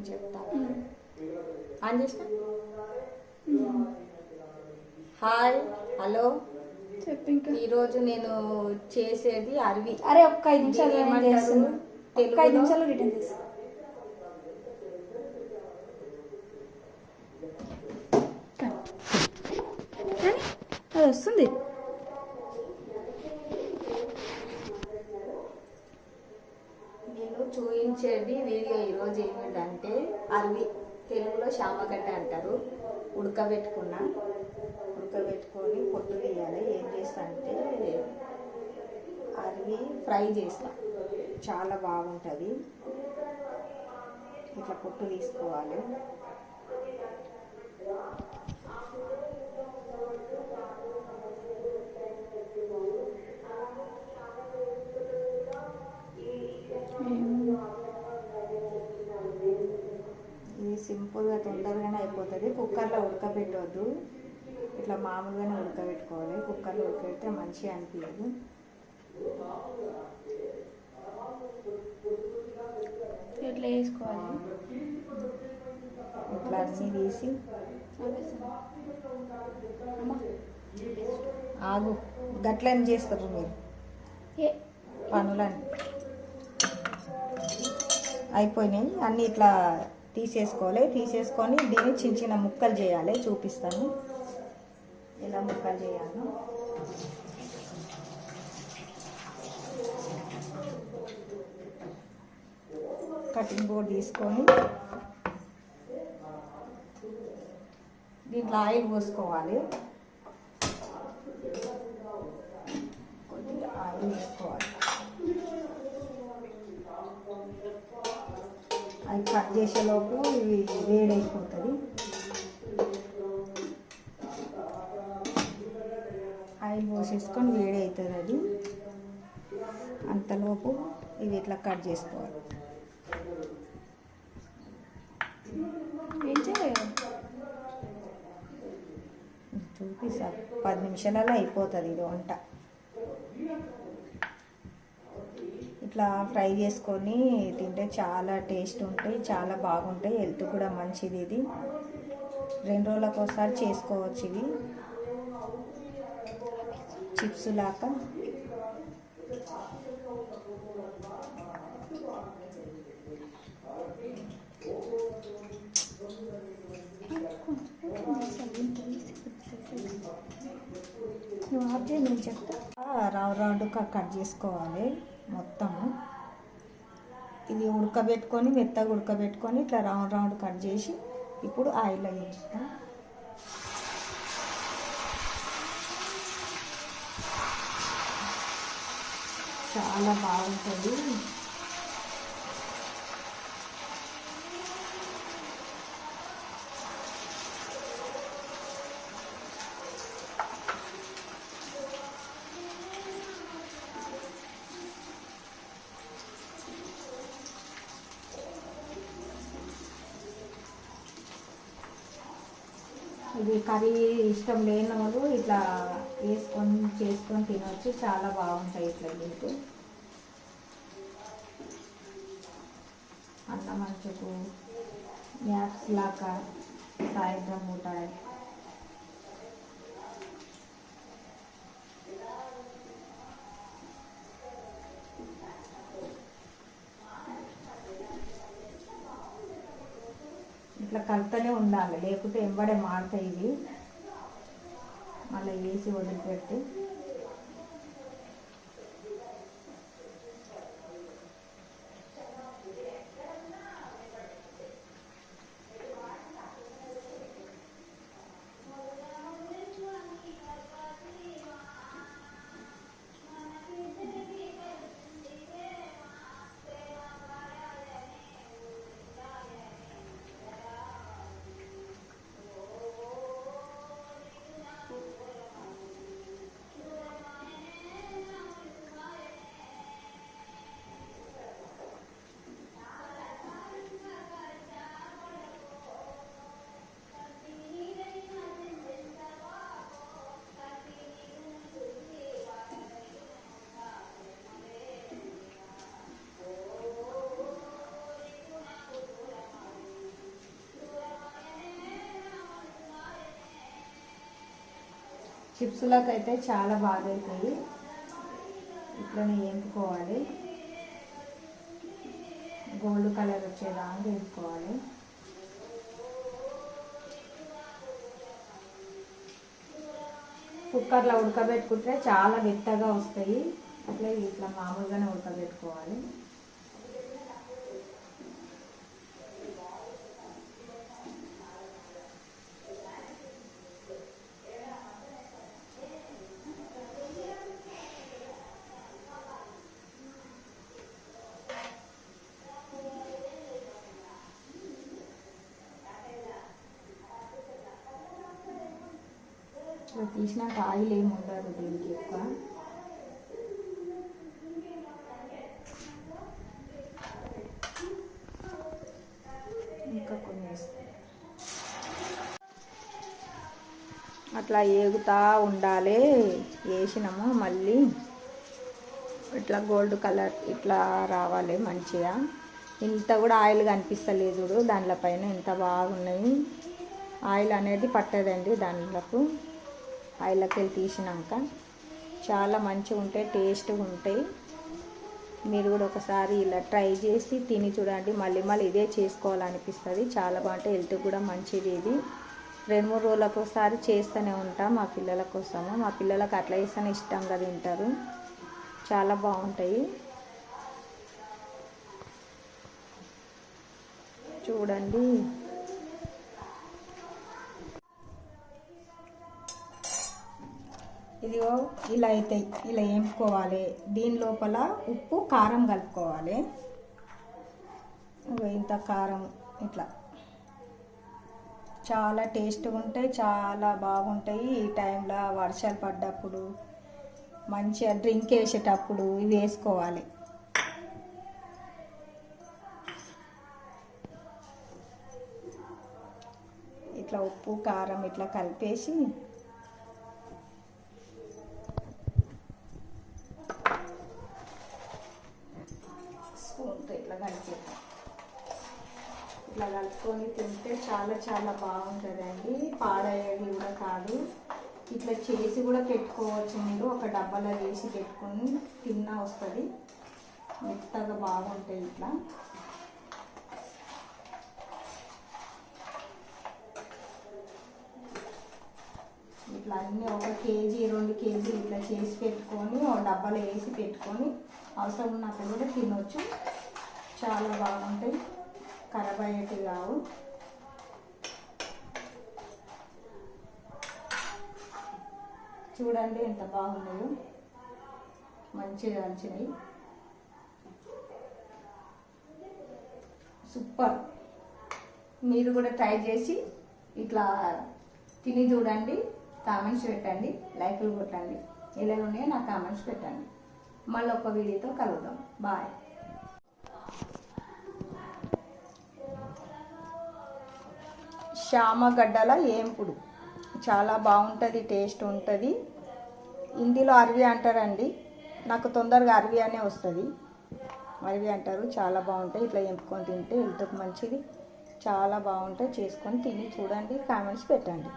నేను చెప్తాను ఆన్ చేసిన? Hi hello. చెప్పు ఇంకా. ఈరోజు నేను చేసేది అరవి. అరే ఒక్క ఐదు నిమిషాలు నేను చేస్తున్నా? ఒక్క ఐదు? నిమిషాలు రిటర్న్ చేస్తా కానీ అది వస్తుంది నేను చూపించేది వీడియో ఈరోజు ఏమిటంటే అరవి చామగడ్డ శామగడ్డ అంటారు. ఉడకబెట్టుకున్నా ఉడకబెట్టుకొని పొట్టు తీయాలి. ఏం చేస్తా అంటే అరవి ఫ్రై చేస్తా. చాలా బాగుంటుంది. ఇట్లా పొట్టు తీసుకోవాలి ఇది సింపుల్గా తొందరగానే అయిపోతుంది కుక్కర్లో ఉడకబెట్టవద్దు ఇట్లా మామూలుగానే ఉడకబెట్టుకోవాలి. కుక్కర్లో ఉడకబెడితే మంచిగా అనిపించదు ఇట్లా వేసుకోవాలి? ఇట్లా అన్నీ తీసి. ఆగు. గట్లని చేస్తారు మీరు. ఏ? పనులని అయిపోయినాయి. అన్నీ ఇట్లా తీసేసుకోవాలి. తీసేసుకొని దీన్ని చిన్న చిన్న ముక్కలు చేయాలి. చూపిస్తాను. ఇలా ముక్కలు చేయాలి. కటింగ్ బోర్డ్ తీసుకొని దీంట్లో ఆయిల్ పోసుకోవాలి కొద్దిగా ఆయిల్ వేసుకోవాలి అది కట్ చేసేలోపు ఇవి వేడైపోతుంది. ఆయిల్ పోసేసుకొని వేడి అవుతుంది అది. అంతలోపు ఇవి ఇట్లా కట్ చేసుకోవాలి. ఏం చేయాలి? చూపిస్తా. పది నిమిషాలలో అయిపోతుంది ఇది వంట. ఇట్లా ఫ్రై చేసుకొని తింటే చాలా టేస్ట్ ఉంటాయి చాలా బాగుంటాయి. హెల్త్ కూడా మంచిది ఇది. రెండు రోజులకు ఒకసారి చేసుకోవచ్చు ఇవి. చిప్స్ లాగా. నువ్వు ఆప్ చేయ నేను చెప్తా. రౌండ్ కట్ చేసుకోవాలి మొత్తము. ఇది ఉడకబెట్టుకొని మెత్తగా ఉడకబెట్టుకొని ఇట్లా రౌండ్ రౌండ్ కట్ చేసి ఇప్పుడు ఆయిల్లో వేస్తాం చాలా బాగుంటుంది. ఇది కర్రీ ఇష్టం లేని వాళ్ళు ఇట్లా వేసుకొని చేసుకొని తినవచ్చు చాలా బాగుంటాయి ఇట్లా తింటే. అన్నం మంచుకు మ్యాప్స్ లాగా సాయంత్రం పూట ఇట్లా కలుపుతూనే ఉండాలి. లేకుంటే ఎంబడే మారుతాయి ఇవి. మళ్ళీ వేసి వదిలిపెట్టి చిప్స్లకు అయితే చాలా బాగా అవుతాయి ఇట్లనే వేపుకోవాలి గోల్డ్ కలర్ వచ్చేదాకా వేపుకోవాలి కుక్కర్లో ఉడకబెట్టుకుంటే చాలా మెత్తగా వస్తాయి. అట్లా ఇట్లా మామూలుగానే ఉడకబెట్టుకోవాలి. ఇట్లా తీసినాక ఆయిల్ ఏమి ఉండదు దీనికి ఎక్కువ. ఇంకా కొన్ని అట్లా ఏగుతా ఉండాలి. వేసినాము మళ్ళీ ఇట్లా గోల్డ్ కలర్ ఇట్లా రావాలి మంచిగా. ఇంత కూడా ఆయిల్ కనిపిస్తలేదు చూడు దానిలో పైన ఇంత బాగున్నాయి. ఆయిల్ అనేది పట్టదండి దానిలకు. ఆయిల్కి వెళ్ళి తీసినాక చాలా మంచిగా ఉంటాయి టేస్ట్గా ఉంటాయి మీరు కూడా ఒకసారి ఇలా ట్రై చేసి తిని చూడండి. మళ్ళీ మళ్ళీ ఇదే చేసుకోవాలనిపిస్తుంది. చాలా బాగుంటాయి. హెల్త్ కూడా మంచిది ఇది. రెండు మూడు రోజులకు ఒకసారి చేస్తూనే ఉంటాం మా పిల్లల కోసము. మా పిల్లలకు అట్లా చేస్తేనే ఇష్టంగా తింటారు. చాలా బాగుంటాయి. చూడండి. ఇదిగో ఇలా అవుతాయి ఇలా వేపుకోవాలి దీని లోపల ఉప్పు కారం కలుపుకోవాలి. ఇంత కారం ఇట్లా. చాలా టేస్ట్గా ఉంటాయి చాలా బాగుంటాయి ఈ టైంలో వర్షాలు పడ్డప్పుడు. మంచిగా డ్రింక్ వేసేటప్పుడు ఇవి వేసుకోవాలి. ఇట్లా ఉప్పు కారం ఇట్లా కలిపేసి ఇట్లా కలిపేద్దాం ఇట్లా కలుపుకొని తింటే చాలా చాలా బాగుంటుందండి. పాడయ్యేది కూడా కాదు. ఇట్లా చేసి కూడా పెట్టుకోవచ్చు మీరు. ఒక డబ్బాలో వేసి పెట్టుకొని తిన్నా వస్తుంది. మెత్తగా బాగుంటాయి ఇట్లా. ఇట్లా అన్నీ ఒక కేజీ రెండు కేజీ ఇట్లా చేసి పెట్టుకొని ఒక డబ్బాలో వేసి పెట్టుకొని అవసరం ఉన్నప్పుడు కూడా తినొచ్చు. చాలా బాగుంటాయి. ఖరాబ్ అయ్యేటివి కావు. చూడండి ఎంత బాగున్నాయో. మంచిగా వచ్చినాయి సూపర్. మీరు కూడా ట్రై చేసి ఇట్లా తిని చూడండి కామెంట్స్ పెట్టండి లైకులు కొట్టండి. ఎలా ఉన్నాయో నా కామెంట్స్ పెట్టండి. మళ్ళీ ఒక వీడియోతో కలుద్దాం. బాయ్. శ్యామగడ్డల ఏంపుడు. చాలా బాగుంటుంది టేస్ట్ ఉంటుంది. హిందీలో అరవి అంటారండి. నాకు తొందరగా అరవి అనే వస్తుంది. అరవి అంటారు చాలా బాగుంటాయి. ఇట్లా ఎంపుకొని తింటే హెల్త్కి మంచిది. చాలా బాగుంటాయి. చేసుకొని తిని చూడండి కామెంట్స్ పెట్టండి.